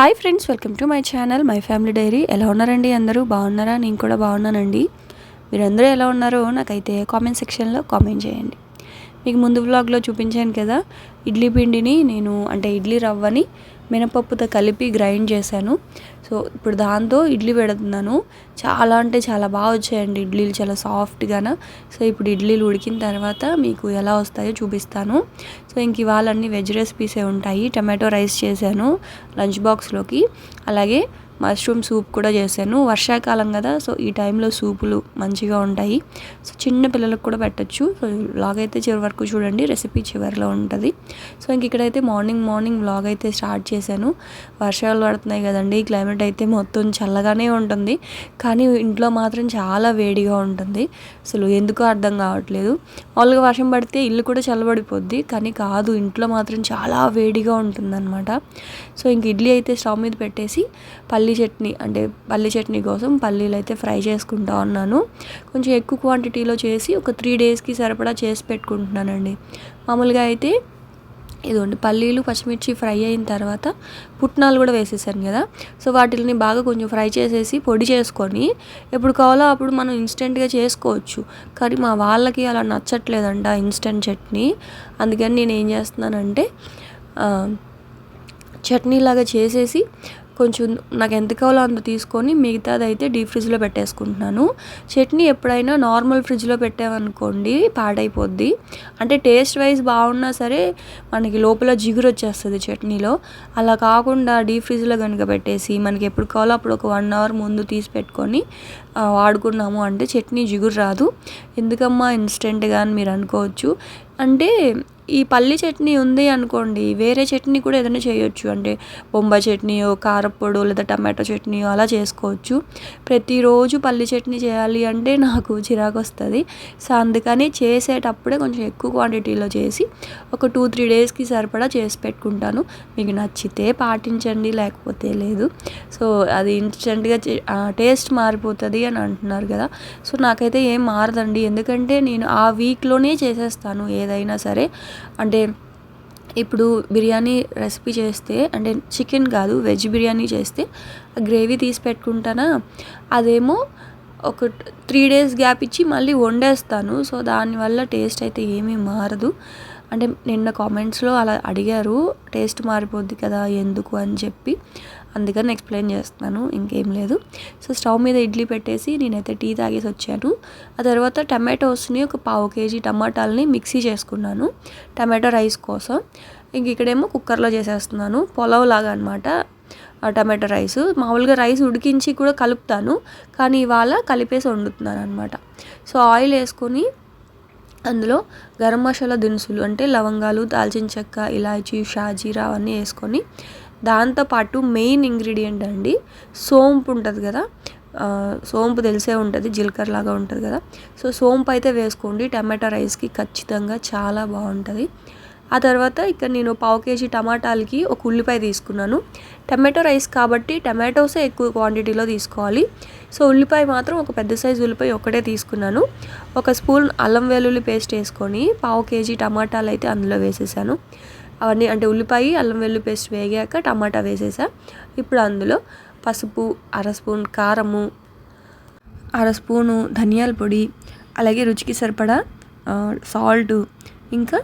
Hi friends welcome to my channel my family diary. ఎలా ఉన్నారండి అందరూ? బాగున్నారా? నేను కూడా బాగున్నానండి. మీరందరూ ఎలా ఉన్నారో నాకైతే కామెంట్ సెక్షన్లో కామెంట్ చేయండి. మీకు ముందు వ్లాగ్లో చూపించాను కదా ఇడ్లీ పిండిని నేను అంటే ఇడ్లీ రవ్వని మినపప్పుతో కలిపి గ్రైండ్ చేశాను. సో ఇప్పుడు దాంతో ఇడ్లీ పెడుతున్నాను. చాలా అంటే చాలా బాగా వచ్చాయండి ఇడ్లీలు చాలా సాఫ్ట్గాన. సో ఇప్పుడు ఇడ్లీలు ఉడికిన తర్వాత మీకు ఎలా వస్తాయో చూపిస్తాను. సో ఇంక ఇవాళ అన్ని వెజ్ రెసిపీసే ఉంటాయి. టమాటో రైస్ చేశాను లంచ్ బాక్స్లోకి. అలాగే మష్రూమ్ సూప్ కూడా చేశాను. వర్షాకాలం కదా సో ఈ టైంలో సూపులు మంచిగా ఉంటాయి. సో చిన్న పిల్లలకు కూడా పెట్టచ్చు. సో వ్లాగ్ అయితే చివరి వరకు చూడండి రెసిపీ చివరిలో ఉంటుంది. సో ఇంక ఇక్కడైతే మార్నింగ్ మార్నింగ్ వ్లాగ్ అయితే స్టార్ట్ చేశాను. వర్షాలు పడుతున్నాయి కదండి క్లైమేట్ అయితే మొత్తం చల్లగానే ఉంటుంది. కానీ ఇంట్లో మాత్రం చాలా వేడిగా ఉంటుంది. అసలు ఎందుకో అర్థం కావట్లేదు. మామూలుగా వర్షం పడితే ఇల్లు కూడా చల్లబడిపోద్ది కానీ కాదు ఇంట్లో మాత్రం చాలా వేడిగా ఉంటుందన్నమాట. సో ఇంక ఇడ్లీ అయితే స్టవ్ మీద పెట్టేసి పల్లి పల్లీ చట్నీ అంటే పల్లీ చట్నీ కోసం పల్లీలు అయితే ఫ్రై చేసుకుంటా ఉన్నాను. కొంచెం ఎక్కువ క్వాంటిటీలో చేసి ఒక త్రీ డేస్కి సరిపడా చేసి పెట్టుకుంటున్నానండి. మామూలుగా అయితే ఇదిగోండి పల్లీలు పచ్చిమిర్చి ఫ్రై అయిన తర్వాత పుట్నాలు కూడా వేసేసాను కదా. సో వాటిని బాగా కొంచెం ఫ్రై చేసేసి పొడి చేసుకొని ఎప్పుడు కావాలో అప్పుడు మనం ఇన్స్టెంట్గా చేసుకోవచ్చు. కానీ మా వాళ్ళకి అలా నచ్చట్లేదంట ఇన్స్టెంట్ చట్నీ. అందుకని నేను ఏం చేస్తున్నానంటే చట్నీ లాగా చేసేసి కొంచెం నాకు ఎంత కావాలో అంత తీసుకొని మిగతాది అయితే డీప్ ఫ్రిడ్జ్లో పెట్టేసుకుంటున్నాను. చట్నీ ఎప్పుడైనా నార్మల్ ఫ్రిడ్జ్లో పెట్టామనుకోండి పాడైపోద్ది. అంటే టేస్ట్ వైజ్ బాగున్నా సరే మనకి లోపల జిగురు వచ్చేస్తుంది చట్నీలో. అలా కాకుండా డీప్ ఫ్రిడ్జ్లో కనుక పెట్టేసి మనకి ఎప్పుడు కావాలో అప్పుడు ఒక వన్ అవర్ ముందు తీసి పెట్టుకొని వాడుకున్నాము అంటే చట్నీ జిగురు రాదు. ఎందుకమ్మా ఇన్స్టెంట్గా అని మీరు అనుకోవచ్చు. అంటే ఈ పల్లి చట్నీ ఉంది అనుకోండి వేరే చట్నీ కూడా ఏదైనా చేయొచ్చు. అంటే బొంబాయి చట్నీయో కారప్పొడో లేదా టమాటో చట్నీయో అలా చేసుకోవచ్చు. ప్రతిరోజు పల్లి చట్నీ చేయాలి అంటే నాకు చిరాకు వస్తుంది సో అందుకని చేసేటప్పుడే కొంచెం ఎక్కువ క్వాంటిటీలో చేసి ఒక టూ త్రీ డేస్కి సరిపడా చేసి పెట్టుకుంటాను. మీకు నచ్చితే పాటించండి లేకపోతే లేదు. సో అది ఇన్స్టెంట్గా టేస్ట్ మారిపోతుంది. అని అంటున్నారు కదా. సో నాకైతే ఏం మారదండి. ఎందుకంటే నేను ఆ వీక్లోనే చేసేస్తాను ఏదైనా సరే. అంటే ఇప్పుడు బిర్యానీ రెసిపీ చేస్తే అంటే చికెన్ కాదు వెజ్ బిర్యానీ చేస్తే గ్రేవీ తీసి పెట్టుకుంటానా? అదేమో ఒక త్రీ డేస్ గ్యాప్ ఇచ్చి మళ్ళీ వండేస్తాను. సో దానివల్ల టేస్ట్ అయితే ఏమీ మారదు. అంటే నిన్న కామెంట్స్లో అలా అడిగారు టేస్ట్ మారిపోద్ది కదా ఎందుకు అని చెప్పి. అందుకని ఎక్స్ప్లెయిన్ చేస్తున్నాను ఇంకేం లేదు. సో స్టవ్ మీద ఇడ్లీ పెట్టేసి నేనైతే టీ తాగేసి వచ్చాను. ఆ తర్వాత టమాటోస్ని ఒక పావు కేజీ టమాటాలని మిక్సీ చేసుకున్నాను టమాటో రైస్ కోసం. ఇంక ఇక్కడేమో కుక్కర్లో చేసేస్తున్నాను పొలవ్ లాగా అనమాట టమాటో రైస్. మామూలుగా రైస్ ఉడికించి కూడా కలుపుతాను కానీ ఇవాళ కలిపేసి వండుతున్నాను అనమాట సో ఆయిల్ వేసుకొని అందులో గరం మసాలా దినుసులు అంటే లవంగాలు దాల్చిన చెక్క ఇలాచీ షాజీరా అవన్నీ వేసుకొని దాంతోపాటు మెయిన్ ఇంగ్రీడియంట్ అండి సోంపు ఉంటుంది కదా సోంపు తెలిసే ఉంటుంది జీలకర్ర లాగా ఉంటుంది కదా. సో సోంపు అయితే వేసుకోండి టమాటా రైస్కి ఖచ్చితంగా చాలా బాగుంటుంది. ఆ తర్వాత ఇక్కడ నేను పావు కేజీ టమాటాలకి ఒక ఉల్లిపాయ తీసుకున్నాను. టమాటో రైస్ కాబట్టి టమాటోసే ఎక్కువ క్వాంటిటీలో తీసుకోవాలి. సో ఉల్లిపాయ మాత్రం ఒక పెద్ద సైజు ఉల్లిపాయ ఒకటే తీసుకున్నాను. ఒక స్పూన్ అల్లం వెల్లుల్లి పేస్ట్ వేసుకొని పావు కేజీ టమాటాలు అయితే అందులో వేసేసాను. అవన్నీ అంటే ఉల్లిపాయ అల్లం వెల్లుల్లి పేస్ట్ వేగాక టమాటా వేసేసా. ఇప్పుడు అందులో పసుపు అర స్పూన్ కారము అర స్పూను ధనియాల పొడి అలాగే రుచికి సరిపడా సాల్ట్ ఇంకా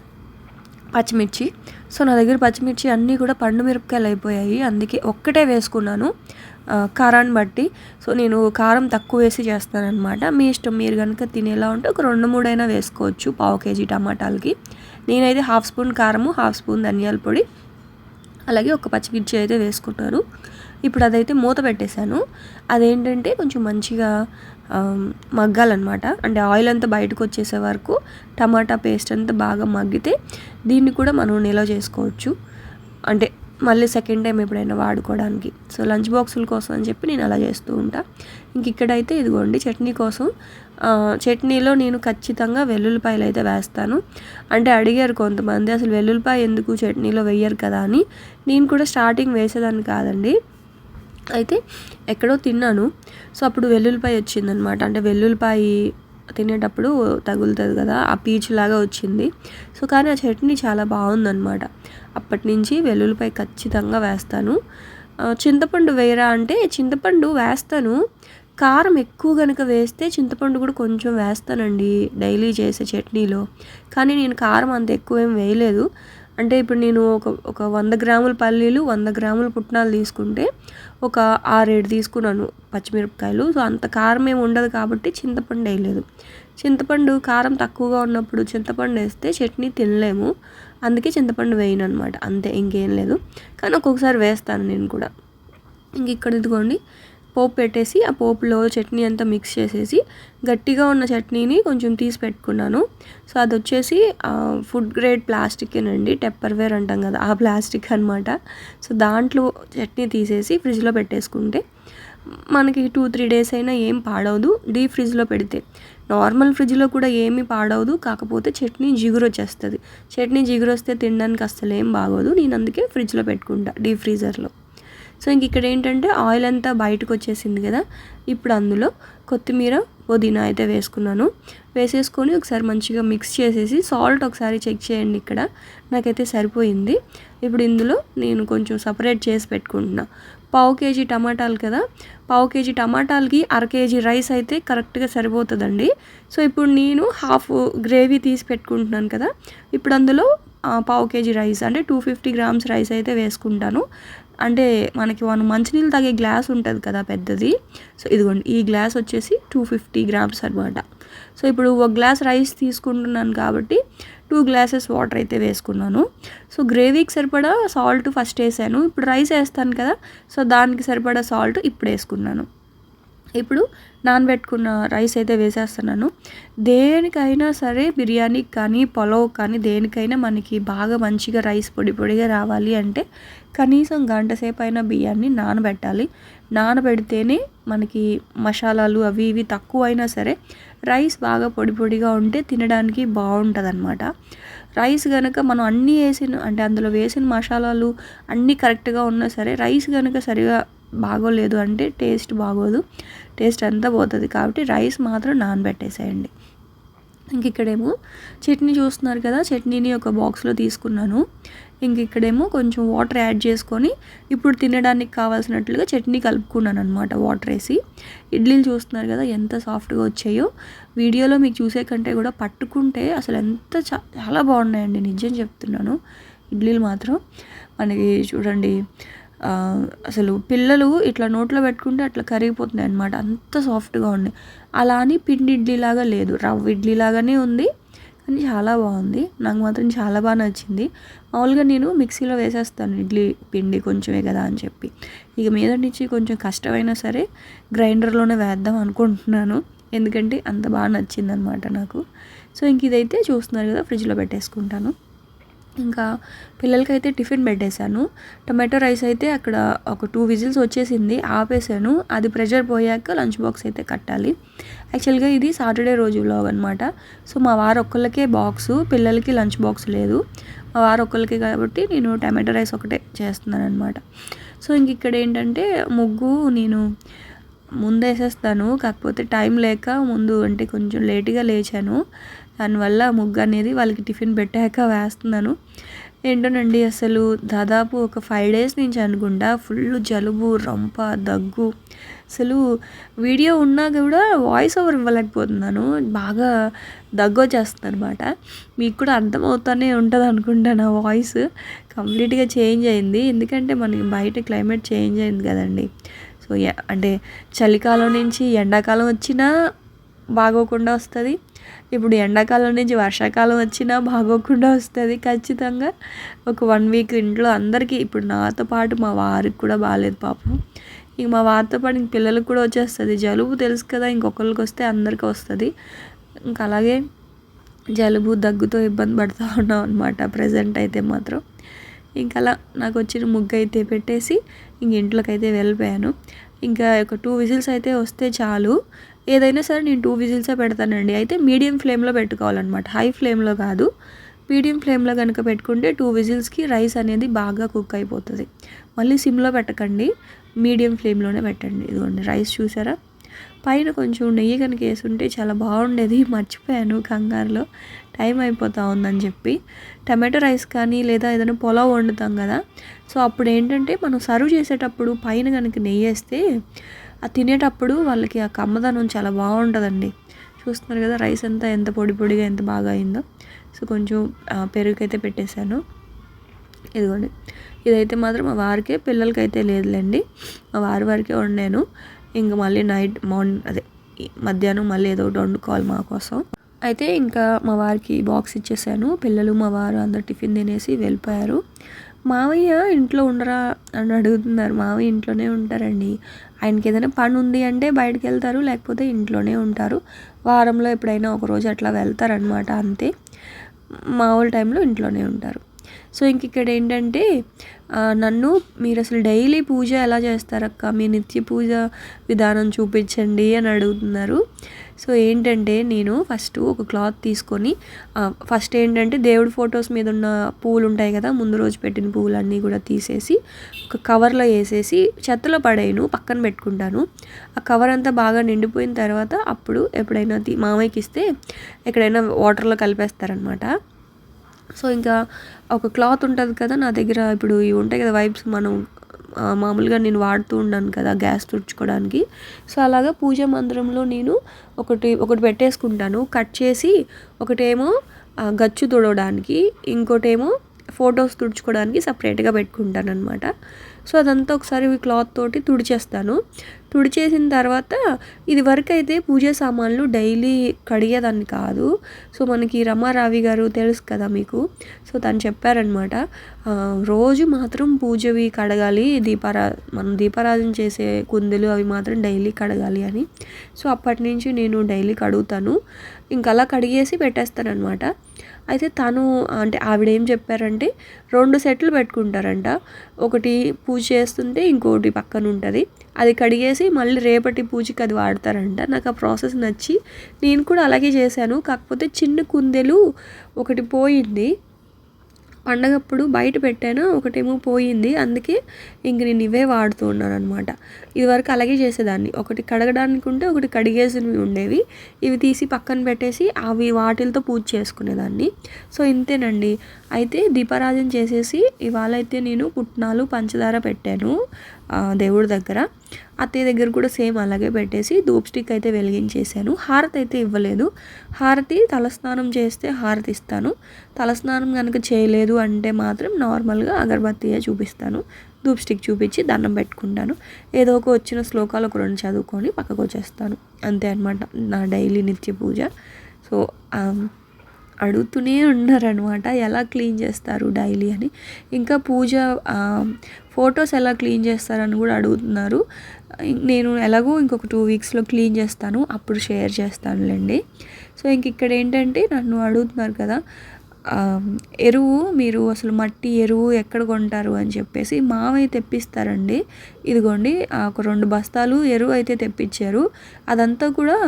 పచ్చిమిర్చి. సో నా దగ్గర పచ్చిమిర్చి అన్నీ కూడా పండు మిరపకాయలు అయిపోయాయి. అందుకే ఒక్కటే వేసుకున్నాను. కారాన్ని బట్టి. సో నేను కారం తక్కువ వేసి చేస్తానన్నమాట. మీ ఇష్టం మీరు కనుక తినేలా ఉంటే ఒక రెండు మూడైనా వేసుకోవచ్చు పావు కేజీ టమాటాలకి. నేనైతే హాఫ్ స్పూన్ కారము హాఫ్ స్పూన్ ధనియాల పొడి అలాగే ఒక పచ్చిమిర్చి అయితే వేసుకుంటారు ఇప్పుడు అదైతే మూత పెట్టేశాను. అదేంటంటే కొంచెం మంచిగా మగ్గాలన్నమాట. అంటే ఆయిల్ అంతా బయటకు వచ్చేసే వరకు టమాటా పేస్ట్ అంతా బాగా మగ్గితే దీన్ని కూడా మనం నిల్వ చేసుకోవచ్చు. అంటే మళ్ళీ సెకండ్ టైం ఎప్పుడైనా వాడుకోవడానికి. సో లంచ్ బాక్సుల కోసం అని చెప్పి నేను అలా చేస్తూ ఉంటా. ఇంక ఇక్కడైతే ఇదిగోండి చట్నీ కోసం చట్నీలో నేను ఖచ్చితంగా వెల్లుల్లిపాయలు అయితే వేస్తాను. అంటే అడిగారు కొంతమంది అసలు వెల్లుల్లిపాయ ఎందుకు చట్నీలో వేయరు కదా అని. నేను కూడా స్టార్టింగ్ వేసేదాన్ని కాదండి. అయితే ఎక్కడో తిన్నాను. సో అప్పుడు వెల్లుల్లిపాయ వచ్చిందనమాట అంటే వెల్లుల్లిపాయ తినేటప్పుడు తగులుతుంది కదా ఆ పీచు లాగా వచ్చింది. సో కానీ ఆ చట్నీ చాలా బాగుందనమాట అప్పటి నుంచి వెల్లుల్లిపాయ ఖచ్చితంగా వేస్తాను. చింతపండు వేయరా అంటే చింతపండు వేస్తాను. కారం ఎక్కువ కనుక వేస్తే చింతపండు కూడా కొంచెం వేస్తానండి డైలీ చేసే చట్నీలో. కానీ నేను కారం అంత ఎక్కువ ఏం వేయలేదు. అంటే ఇప్పుడు నేను ఒక ఒక వంద గ్రాముల పల్లీలు వంద గ్రాముల పుట్నాలు తీసుకుంటే ఒక ఆరేడు తీసుకున్నాను పచ్చిమిరపకాయలు. సో అంత కారం ఏమి ఉండదు కాబట్టి చింతపండు వేయలేదు. చింతపండు కారం తక్కువగా ఉన్నప్పుడు చింతపండు వేస్తే చట్నీ తినలేము. అందుకే చింతపండు వేయను అనమాట అంతే ఇంకేం లేదు. కానీ ఒక్కొక్కసారి వేస్తాను నేను కూడా. ఇంక ఇక్కడ ఇదిగోండి పోపు పెట్టేసి ఆ పోపులో చట్నీ అంతా మిక్స్ చేసేసి గట్టిగా ఉన్న చట్నీని కొంచెం తీసి పెట్టుకున్నాను. సో అది వచ్చేసి ఫుడ్ గ్రేడ్ ప్లాస్టికేనండి టెప్పర్వేర్ అంటాం కదా ఆ ప్లాస్టిక్ అనమాట సో దాంట్లో చట్నీ తీసేసి ఫ్రిడ్జ్లో పెట్టేసుకుంటే మనకి టూ త్రీ డేస్ అయినా ఏం పాడవదు. డీప్ ఫ్రిడ్జ్లో పెడితే నార్మల్ ఫ్రిడ్జ్లో కూడా ఏమీ పాడవదు. కాకపోతే చట్నీ జిగురు వచ్చేస్తుంది చట్నీ జిగురు వస్తే తినడానికి అస్సలు ఏం బాగోదు. నేను అందుకే ఫ్రిడ్జ్లో పెట్టుకుంటా డీప్ ఫ్రీజర్లో. సో ఇంక ఇక్కడ ఏంటంటే ఆయిల్ అంతా బయటకు వచ్చేసింది కదా. ఇప్పుడు అందులో కొత్తిమీర పుదీనా అయితే వేసుకున్నాను. వేసేసుకొని ఒకసారి మంచిగా మిక్స్ చేసేసి సాల్ట్ ఒకసారి చెక్ చేయండి ఇక్కడ. నాకైతే సరిపోయింది. ఇప్పుడు ఇందులో నేను కొంచెం సపరేట్ చేసి పెట్టుకుంటున్నా. పావు కేజీ టమాటాలు కదా. పావు కేజీ టమాటాలకి అర కేజీ రైస్ అయితే కరెక్ట్గా సరిపోతుందండి. సో ఇప్పుడు నేను హాఫ్ గ్రేవీ తీసి పెట్టుకుంటున్నాను కదా. ఇప్పుడు అందులో పావు కేజీ రైస్ అంటే టూ ఫిఫ్టీ గ్రామ్స్ రైస్ అయితే వేసుకుంటాను. అంటే మనకి వన్ మంచినీళ్ళు తాగే గ్లాస్ ఉంటుంది కదా పెద్దది. సో ఇదిగోండి ఈ గ్లాస్ వచ్చేసి టూ ఫిఫ్టీ గ్రామ్స్ అనమాట సో ఇప్పుడు ఒక గ్లాస్ రైస్ తీసుకుంటున్నాను కాబట్టి టూ గ్లాసెస్ వాటర్ అయితే వేసుకున్నాను. సో గ్రేవీకి సరిపడా సాల్ట్ ఫస్ట్ వేసాను. ఇప్పుడు రైస్ వేస్తాను కదా సో దానికి సరిపడా సాల్ట్ ఇప్పుడు వేసుకున్నాను. ఇప్పుడు నానబెట్టుకున్న రైస్ అయితే వేసేస్తున్నాను. దేనికైనా సరే బిర్యానీకి కానీ పులావ్ కానీ దేనికైనా మనకి బాగా మంచిగా రైస్ పొడి పొడిగా రావాలి అంటే కనీసం గంట సేపు అయినా బియ్యాన్ని నానబెట్టాలి. నానబెడితేనే మనకి మసాలాలు అవి ఇవి తక్కువ అయినా సరే రైస్ బాగా పొడి పొడిగా ఉంటే తినడానికి బాగుంటుంది అనమాట రైస్ కనుక మనం అన్నీ వేసిన అంటే అందులో వేసిన మసాలాలు అన్నీ కరెక్ట్గా ఉన్నా సరే రైస్ కనుక సరిగా బాగోలేదు అంటే టేస్ట్ బాగోదు. టేస్ట్ అంతా పోతుంది కాబట్టి రైస్ మాత్రం నానబెట్టేసేయండి. ఇంక ఇక్కడేమో చట్నీ చూస్తున్నారు కదా చట్నీని ఒక బాక్స్లో తీసుకున్నాను. ఇంక ఇక్కడేమో కొంచెం వాటర్ యాడ్ చేసుకొని ఇప్పుడు తినడానికి కావాల్సినట్లుగా చట్నీ కలుపుకున్నాను అనమాట వాటర్ వేసి. ఇడ్లీలు చూస్తున్నారు కదా ఎంత సాఫ్ట్గా వచ్చాయో. వీడియోలో మీకు చూసే కంటే కూడా పట్టుకుంటే అసలు ఎంత చాలా బాగున్నాయండి నిజం చెప్తున్నాను. ఇడ్లీలు మాత్రం. మనకి చూడండి అసలు పిల్లలు ఇట్లా నోట్లో పెట్టుకుంటే అట్లా కరిగిపోతున్నాయి అనమాట అంత సాఫ్ట్గా ఉన్నాయి అలా అని పిండి ఇడ్లీ లాగా లేదు. రవ్వ ఇడ్లీ లాగానే ఉంది కానీ చాలా బాగుంది. నాకు మాత్రం చాలా బాగా నచ్చింది. మామూలుగా నేను మిక్సీలో వేసేస్తాను ఇడ్లీ పిండి కొంచెమే కదా అని చెప్పి. ఇక మీద నుంచి కొంచెం కష్టమైనా సరే గ్రైండర్లోనే వేద్దాం అనుకుంటున్నాను. ఎందుకంటే అంత బాగా నచ్చింది అనమాట నాకు. సో ఇంక ఇదైతే చూస్తున్నారు కదా ఫ్రిడ్జ్లో పెట్టేసుకుంటాను. ఇంకా పిల్లలకైతే టిఫిన్ పెట్టేశాను. టమాటో రైస్ అయితే అక్కడ ఒక టూ విజిల్స్ వచ్చేసింది ఆపేసాను అది ప్రెషర్ పోయాక లంచ్ బాక్స్ అయితే కట్టాలి. యాక్చువల్గా ఇది సాటర్డే రోజు వ్లాగ్ అనమాట సో మా వారు ఒక్కళ్ళకే బాక్సు పిల్లలకి లంచ్ బాక్స్ లేదు. మా వారు ఒక్కళ్ళకే కాబట్టి నేను టమాటో రైస్ ఒకటే చేస్తున్నాను అనమాట సో ఇంక ఇక్కడ ఏంటంటే ముగ్గు నేను ముందేసేస్తాను. కాకపోతే టైం లేక ముందు అంటే కొంచెం లేట్గా లేచాను. దానివల్ల ముగ్గు అనేది వాళ్ళకి టిఫిన్ పెట్టాక వేస్తున్నాను. ఏంటోనండి అసలు దాదాపు ఒక ఫైవ్ డేస్ నుంచి అనుకుంటా ఫుల్ జలుబు రంప దగ్గు. అసలు వీడియో ఉన్నా కూడా వాయిస్ ఓవర్ ఇవ్వలేకపోతున్నాను. బాగా దగ్గు వచ్చేస్తుంది అనమాట మీకు కూడా అర్థమవుతానే ఉంటుంది అనుకుంటా నా వాయిస్. కంప్లీట్గా చేంజ్ అయింది. ఎందుకంటే మనకి బయట క్లైమేట్ చేంజ్ అయింది కదండి. సో అంటే చలికాలం నుంచి ఎండాకాలం వచ్చినా బాగోకుండా వస్తుంది. ఇప్పుడు ఎండాకాలం నుంచి వర్షాకాలం వచ్చినా బాగోకుండా వస్తుంది ఖచ్చితంగా. ఒక వన్ వీక్ ఇంట్లో అందరికీ ఇప్పుడు నాతో పాటు మా వారికి కూడా బాగాలేదు పాపం. ఇంక మా వారితో పాటు ఇంక పిల్లలకు కూడా వచ్చేస్తుంది. జలుబు తెలుసు కదా ఇంకొకరికి వస్తే అందరికీ వస్తుంది. ఇంక అలాగే జలుబు దగ్గుతో ఇబ్బంది పడుతూ ఉన్నాం అనమాట ప్రజెంట్ అయితే మాత్రం. ఇంకా అలా నాకు వచ్చిన ముగ్గు అయితే పెట్టేసి ఇంక ఇంట్లోకి అయితే వెళ్ళిపోయాను. ఇంకా ఒక టూ విజిల్స్ అయితే వస్తే చాలు. ఏదైనా సరే నేను టూ విజిల్సే పెడతానండి. అయితే మీడియం ఫ్లేమ్లో పెట్టుకోవాలన్నమాట. హై ఫ్లేమ్లో కాదు. మీడియం ఫ్లేమ్లో కనుక పెట్టుకుంటే టూ విజిల్స్కి రైస్ అనేది బాగా కుక్ అయిపోతుంది. మళ్ళీ సిమ్లో పెట్టకండి. మీడియం ఫ్లేమ్లోనే పెట్టండి. ఇదిగోండి రైస్ చూసారా? పైన కొంచెం నెయ్యి కనుక వేసుంటే చాలా బాగుండేది. మర్చిపోయాను కంగారులో. టైం అయిపోతా ఉందని చెప్పి. టమాటో రైస్ కానీ లేదా ఏదైనా పొలావ్ వండుతాం కదా. సో అప్పుడు ఏంటంటే మనం సర్వ్ చేసేటప్పుడు పైన కనుక నెయ్యి వేస్తే అది తినేటప్పుడు వాళ్ళకి ఆ కమ్మదనం చాలా బాగుంటుందండి. చూస్తున్నారు కదా రైస్ అంతా ఎంత పొడి పొడిగా ఎంత బాగా అయిందో. సో కొంచెం పెరుగుకైతే పెట్టేశాను. ఇదిగోండి. ఇదైతే మాత్రం మా వారికే పిల్లలకైతే లేదులేండి. మా వారి వారికే వండాను. ఇంకా మళ్ళీ నైట్ మార్నింగ్ అదే ఈ మధ్యాహ్నం మళ్ళీ ఏదో ఒకటి వండుకోవాలి మా కోసం. అయితే ఇంకా మా వారికి బాక్స్ ఇచ్చేసాను. పిల్లలు మా వారు అందరు టిఫిన్ తినేసి వెళ్ళిపోయారు. మావయ్య ఇంట్లో ఉండరా? అని అడుగుతున్నారు. మావయ్య ఇంట్లోనే ఉంటారండి. ఆయనకి ఏదైనా పని ఉంది అంటే బయటకు వెళ్తారు లేకపోతే ఇంట్లోనే ఉంటారు. వారంలో ఎప్పుడైనా ఒక రోజు అట్లా వెళ్తారనమాట అంతే. మామూలు టైంలో ఇంట్లోనే ఉంటారు. సో ఇంక ఇక్కడ ఏంటంటే నన్ను మీరు అసలు డైలీ పూజ ఎలా చేస్తారక్క? మీ నిత్య పూజ విధానం చూపించండి అని అడుగుతున్నారు. సో ఏంటంటే నేను ఫస్ట్ ఒక క్లాత్ తీసుకొని ఫస్ట్ ఏంటంటే దేవుడి ఫొటోస్ మీద ఉన్న పూలు ఉంటాయి కదా ముందు రోజు పెట్టిన పూలు అన్నీ కూడా తీసేసి ఒక కవర్లో వేసేసి చెత్తలో పడేయను పక్కన పెట్టుకుంటాను. ఆ కవర్ అంతా బాగా నిండిపోయిన తర్వాత అప్పుడు ఎప్పుడైనా తీ- మామయ్యకి ఇస్తే ఎక్కడైనా వాటర్లో కలిపేస్తారనమాట సో ఇంకా ఒక క్లాత్ ఉంటుంది కదా నా దగ్గర ఇప్పుడు ఇవి ఉంటాయి కదా వైప్స్ మనం మామూలుగా నేను వాడుతూ ఉన్నాను కదా గ్యాస్ తుడుచుకోవడానికి. సో అలాగా పూజ మందిరంలో నేను ఒకటి ఒకటి పెట్టేసుకుంటాను. కట్ చేసి ఒకటేమో గచ్చు తుడవడానికి ఇంకోటేమో ఫొటోస్ తుడుచుకోవడానికి సపరేట్గా పెట్టుకుంటాను అనమాట సో అదంతా ఒకసారి క్లాత్ తోటి తుడిచేస్తాను. తుడిచేసిన తర్వాత ఇది వరకు అయితే పూజ సామాన్లు డైలీ కడిగేదాన్ని కాదు. సో మనకి రమారావి గారు తెలుసు కదా మీకు. సో తను చెప్పారనమాట రోజు మాత్రం పూజవి కడగాలి దీపారా మనం దీపారాధన చేసే కుందులు అవి మాత్రం డైలీ కడగాలి అని. సో అప్పటి నుంచి నేను డైలీ కడుగుతాను. ఇంకా అలా కడిగేసి పెట్టేస్తానమాట అయితే తను అంటే ఆవిడ ఏం చెప్పారంటే రెండు సెట్లు పెట్టుకుంటారంట. ఒకటి పూజ చేస్తుంటే ఇంకోటి పక్కన ఉంటుంది అది కడిగేసి మళ్ళీ రేపటి పూజకి అది వాడతారంట. నాకు ఆ ప్రాసెస్ నచ్చి నేను కూడా అలాగే చేశాను. కాకపోతే చిన్న కుందెలు ఒకటి పోయింది. పండగప్పుడు బయట పెట్టాను ఒకటేమో పోయింది. అందుకే ఇంక నేను ఇవే వాడుతూ ఉన్నాను అనమాట ఇదివరకు అలాగే చేసేదాన్ని. ఒకటి కడగడానికి ఉంటే ఒకటి కడిగేసినవి ఉండేవి. ఇవి తీసి పక్కన పెట్టేసి అవి వాటిలతో పూజ చేసుకునేదాన్ని. సో ఇంతేనండి. అయితే దీపారాధన చేసేసి ఇవాళ అయితే నేను పుట్నాలు పంచదార పెట్టాను. దేవుడి దగ్గర. అత్తయ్య దగ్గర కూడా సేమ్ అలాగే పెట్టేసి ధూప్ స్టిక్ అయితే వెలిగించేశాను. హారతి అయితే ఇవ్వలేదు. హారతి తలస్నానం చేస్తే హారతి ఇస్తాను. తలస్నానం కనుక చేయలేదు అంటే మాత్రం నార్మల్గా అగరబత్తియే చూపిస్తాను. ధూప్ స్టిక్ చూపించి దండం పెట్టుకుంటాను. ఏదో ఒక వచ్చిన శ్లోకాలు ఒక రెండు చదువుకొని పక్కకు వచ్చేస్తాను అంతే అనమాట నా డైలీ నిత్య పూజ. సో అడుగుతూనే ఉన్నారనమాట ఎలా క్లీన్ చేస్తారు డైలీ అని. ఇంకా పూజ ఫొటోస్ ఎలా క్లీన్ చేస్తారని కూడా అడుగుతున్నారు. నేను ఎలాగో ఇంకొక టూ వీక్స్లో క్లీన్ చేస్తాను అప్పుడు షేర్ చేస్తానులేండి. సో ఇంక ఇక్కడ ఏంటంటే నన్ను అడుగుతున్నారు కదా ఎరువు మీరు అసలు మట్టి ఎరువు ఎక్కడ కొంటారు అని చెప్పేసి మావయ్య తెప్పిస్తారండి. ఇదిగోండి ఒక రెండు బస్తాలు ఎరువు అయితే తెప్పించారు. అదంతా కూడా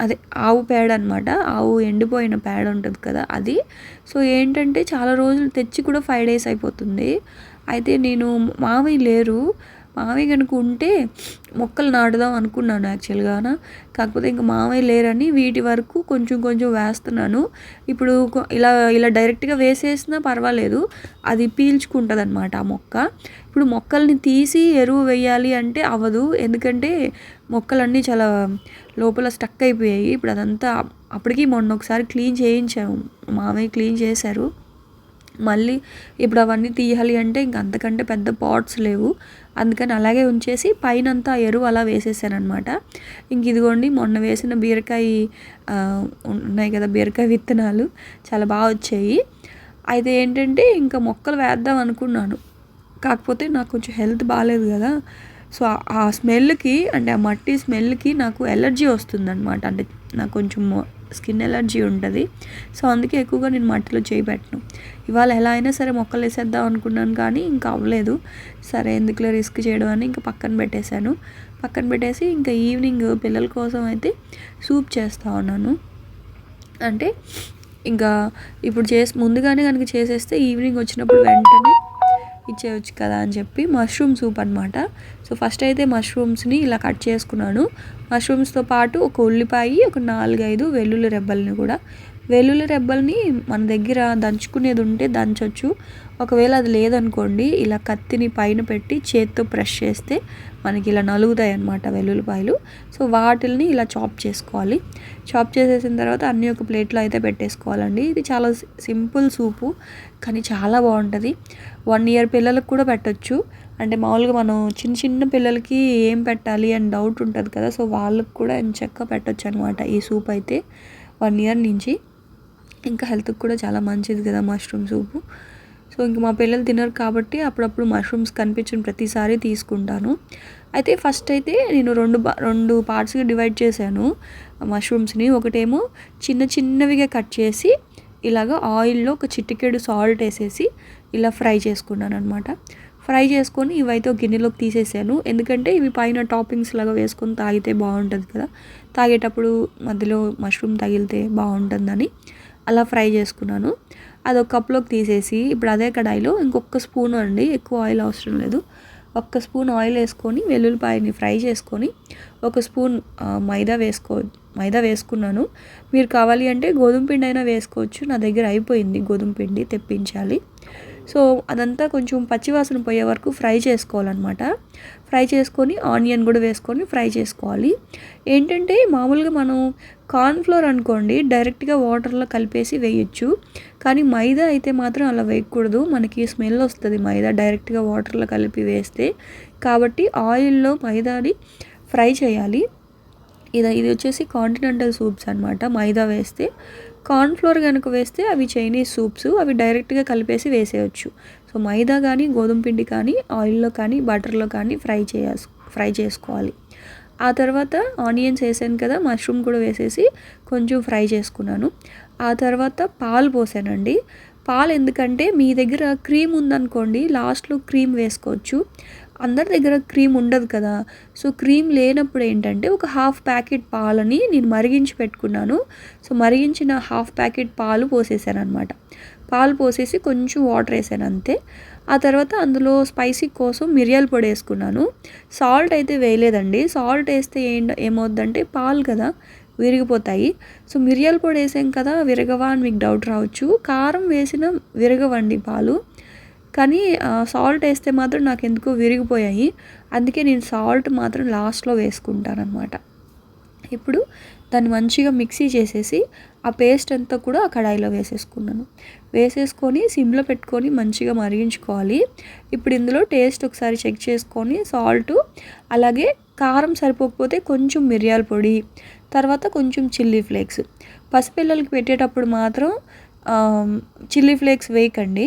అదే ఆవు పేడ అనమాట ఆవు ఎండిపోయిన పేడ ఉంటుంది కదా అది. సో ఏంటంటే చాలా రోజులు తెచ్చి కూడా ఫైవ్ డేస్ అయిపోతుంది. అయితే నేను మావి లేరు. మావయ్య కనుక ఉంటే మొక్కలు నాటుదాం అనుకున్నాను యాక్చువల్గాన కాకపోతే ఇంకా మావయ్య లేరని వీటి వరకు కొంచెం కొంచెం వేస్తున్నాను. ఇప్పుడు ఇలా ఇలా డైరెక్ట్గా వేసేసినా పర్వాలేదు. అది పీల్చుకుంటుంది అనమాట ఆ మొక్క. ఇప్పుడు మొక్కల్ని తీసి ఎరువు వేయాలి అంటే అవ్వదు ఎందుకంటే మొక్కలన్నీ చాలా లోపల స్టక్ అయిపోయాయి. ఇప్పుడు అదంతా అప్పటికి మొన్న ఒకసారి క్లీన్ చేయించాము. మామయ్య క్లీన్ చేశారు. మళ్ళీ ఇప్పుడు అవన్నీ తీయాలి అంటే ఇంక అంతకంటే పెద్ద పాట్స్ లేవు. అందుకని అలాగే ఉంచేసి పైన అంతా ఎరువు అలా వేసేసానమాట ఇంక ఇదిగోండి మొన్న వేసిన బీరకాయ ఉన్నాయి కదా బీరకాయ విత్తనాలు చాలా బాగా వచ్చాయి. అయితే ఏంటంటే ఇంకా మొక్కలు వేద్దాం అనుకున్నాను. కాకపోతే నాకు కొంచెం హెల్త్ బాగాలేదు కదా. సో ఆ- స్మెల్కి అంటే ఆ మట్టి స్మెల్కి నాకు ఎలర్జీ వస్తుందన్నమాట. అంటే నాకు కొంచెం స్కిన్ ఎలర్జీ ఉంటుంది. సో అందుకే ఎక్కువగా నేను మట్టిలో చేయి పెట్టను. ఇవాళ ఎలా అయినా సరే మొక్కలు వేసేద్దాం అనుకున్నాను కానీ ఇంకా అవ్వలేదు. సరే ఎందుకులో రిస్క్ చేయడం అని ఇంకా పక్కన పెట్టేశాను. పక్కన పెట్టేసి ఇంకా ఈవినింగ్ పిల్లల కోసం అయితే సూప్ చేస్తూ ఉన్నాను. అంటే ఇంకా ఇప్పుడు చేసి ముందుగానే కనుక చేసేస్తే ఈవినింగ్ వచ్చినప్పుడు వెంటనే ఇచ్చేయచ్చు కదా అని చెప్పి మష్రూమ్ సూప్ అనమాట సో ఫస్ట్ అయితే మష్రూమ్స్ని ఇలా కట్ చేసుకున్నాను. మష్రూమ్స్తో పాటు ఒక ఉల్లిపాయ ఒక నాలుగైదు వెల్లుల్లి రెబ్బల్ని కూడా వెల్లుల్లి రెబ్బల్ని మన దగ్గర దంచుకునేది ఉంటే దంచవచ్చు ఒకవేళ అది లేదనుకోండి ఇలా కత్తిని పైన పెట్టి చేత్తో ప్రెస్ చేస్తే మనకి ఇలా నలుగుతాయి అనమాట వెల్లుల్లిపాయలు. సో వాటిల్ని ఇలా చాప్ చేసుకోవాలి. చాప్ చేసేసిన తర్వాత అన్ని ఒక ప్లేట్లో అయితే పెట్టేసుకోవాలండి. ఇది చాలా సింపుల్ సూపు కానీ చాలా బాగుంటుంది. వన్ ఇయర్ పిల్లలకు కూడా పెట్టచ్చు. అంటే మామూలుగా మనం చిన్న చిన్న పిల్లలకి ఏం పెట్టాలి అని డౌట్ ఉంటుంది కదా సో వాళ్ళకి కూడా ఎంచక్క పెట్టచ్చు అనమాట ఈ సూప్ అయితే వన్ ఇయర్ నుంచి. ఇంకా హెల్త్కి కూడా చాలా మంచిది కదా మష్రూమ్ సూపు సో ఇంక మా పిల్లలు తినరు కాబట్టి అప్పుడప్పుడు మష్రూమ్స్ కనిపించిన ప్రతిసారి తీసుకుంటాను. అయితే ఫస్ట్ అయితే నేను రెండు రెండు పార్ట్స్గా డివైడ్ చేశాను మష్రూమ్స్ని. ఒకటేమో చిన్న చిన్నవిగా కట్ చేసి ఇలాగ ఆయిల్లో ఒక చిటికెడు సాల్ట్ వేసేసి ఇలా ఫ్రై చేసుకున్నాను అనమాట ఫ్రై చేసుకొని ఇవైతే ఒక గిన్నెలోకి తీసేసాను. ఎందుకంటే ఇవి పైన టాపింగ్స్ లాగా వేసుకొని తాగితే బాగుంటుంది కదా. తాగేటప్పుడు మధ్యలో మష్రూమ్ తగిలితే బాగుంటుందని. అలా ఫ్రై చేసుకున్నాను. అది ఒక కప్లోకి తీసేసి ఇప్పుడు అదే కడాయిలో ఇంకొక స్పూన్ అండి ఎక్కువ ఆయిల్ అవసరం లేదు. ఒక్క స్పూన్ ఆయిల్ వేసుకొని వెల్లుల్లిపాయని ఫ్రై చేసుకొని ఒక స్పూన్ మైదా వేసుకో మైదా వేసుకున్నాను. మీరు కావాలి అంటే గోధుమ పిండి అయినా వేసుకోవచ్చు. నా దగ్గర అయిపోయింది గోధుమ పిండి తెప్పించాలి. సో అదంతా కొంచెం పచ్చివాసన పోయే వరకు ఫ్రై చేసుకోవాలన్నమాట. ఫ్రై చేసుకొని ఆనియన్ కూడా వేసుకొని ఫ్రై చేసుకోవాలి. ఏంటంటే మామూలుగా మనం కార్న్ఫ్లోర్ అనుకోండి డైరెక్ట్గా వాటర్లో కలిపేసి వేయచ్చు. కానీ మైదా అయితే మాత్రం అలా వేయకూడదు. మనకి స్మెల్ వస్తుంది మైదా డైరెక్ట్గా వాటర్లో కలిపి వేస్తే. కాబట్టి ఆయిల్లో మైదాని ఫ్రై చేయాలి. ఇది ఇది వచ్చేసి కాంటినెంటల్ సూప్స్ అనమాట మైదా వేస్తే కార్న్ఫ్లోర్ కనుక వేస్తే అవి చైనీస్ సూప్స్ అవి డైరెక్ట్గా కలిపేసి వేసేయచ్చు. సో మైదా కానీ గోధుమ పిండి కానీ ఆయిల్లో కానీ బటర్లో కానీ ఫ్రై చేయ ఫ్రై చేసుకోవాలి. ఆ తర్వాత ఆనియన్స్ వేసాను కదా మష్రూమ్ కూడా వేసేసి కొంచెం ఫ్రై చేసుకున్నాను. ఆ తర్వాత పాలు పోసానండి. పాలు ఎందుకంటే మీ దగ్గర క్రీమ్ ఉందనుకోండి లాస్ట్లో క్రీమ్ వేసుకోవచ్చు. అందరి దగ్గర క్రీమ్ ఉండదు కదా. సో క్రీమ్ లేనప్పుడు ఏంటంటే ఒక హాఫ్ ప్యాకెట్ పాలని నేను మరిగించి పెట్టుకున్నాను. సో మరిగించిన హాఫ్ ప్యాకెట్ పాలు పోసేసాను అనమాట పాలు పోసేసి కొంచెం వాటర్ వేసాను అంతే. ఆ తర్వాత అందులో స్పైసీ కోసం మిరియాల పొడి వేసుకున్నాను. సాల్ట్ అయితే వేయలేదండి. సాల్ట్ వేస్తే ఏం ఏమవుద్దంటే పాలు కదా. విరిగిపోతాయి. సో మిరియాల పొడి వేసాం కదా విరగవా అని మీకు డౌట్ రావచ్చు. కారం వేసిన విరగవండి పాలు. కానీ సాల్ట్ వేస్తే మాత్రం నాకు ఎందుకో విరిగిపోయాయి. అందుకే నేను సాల్ట్ మాత్రం లాస్ట్లో వేసుకుంటానమాట ఇప్పుడు దాన్ని మంచిగా మిక్సీ చేసేసి ఆ పేస్ట్ అంతా కూడా ఆ కడాయిలో వేసేసుకున్నాను. వేసేసుకొని సిమ్లో పెట్టుకొని మంచిగా మరిగించుకోవాలి. ఇప్పుడు ఇందులో టేస్ట్ ఒకసారి చెక్ చేసుకొని సాల్ట్ అలాగే కారం సరిపోకపోతే కొంచెం మిరియాల పొడి తర్వాత కొంచెం చిల్లీ ఫ్లేక్స్. పసిపిల్లలకి పెట్టేటప్పుడు మాత్రం చిల్లీ ఫ్లేక్స్ వేయకండి.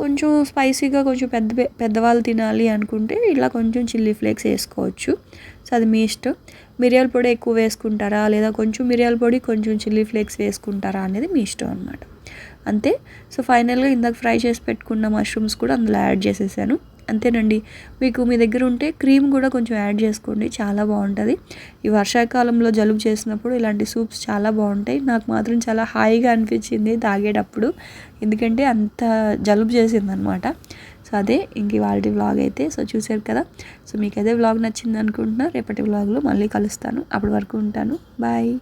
కొంచెం స్పైసీగా కొంచెం పెద్ద పెద్దవాళ్ళు తినాలి అనుకుంటే ఇలా కొంచెం చిల్లీ ఫ్లేక్స్ వేసుకోవచ్చు. సో అది మీ ఇష్టం. మిరియాల పొడి ఎక్కువ వేసుకుంటారా? లేదా కొంచెం మిరియాల పొడి కొంచెం చిల్లీ ఫ్లేక్స్ వేసుకుంటారా అనేది మీ ఇష్టం అనమాట అంతే. సో ఫైనల్గా ఇందాక ఫ్రై చేసి పెట్టుకున్న మష్రూమ్స్ కూడా అందులో యాడ్ చేసేసాను. అంతేనండి. మీకు మీ దగ్గర ఉంటే క్రీమ్ కూడా కొంచెం యాడ్ చేసుకోండి. చాలా బాగుంటుంది. ఈ వర్షాకాలంలో జలుబు చేసినప్పుడు ఇలాంటి సూప్స్ చాలా బాగుంటాయి. నాకు మాత్రం చాలా హాయిగా అనిపించింది తాగేటప్పుడు. ఎందుకంటే అంత జలుబు చేసిందనమాట. సో అదే ఇంక ఇవాళ వ్లాగ్ అయితే. సో చూసారు కదా? సో మీకు అదే వ్లాగ్ నచ్చింది అనుకుంటున్నా రేపటి వ్లాగ్లో మళ్ళీ కలుస్తాను. అప్పటి వరకు ఉంటాను. బాయ్.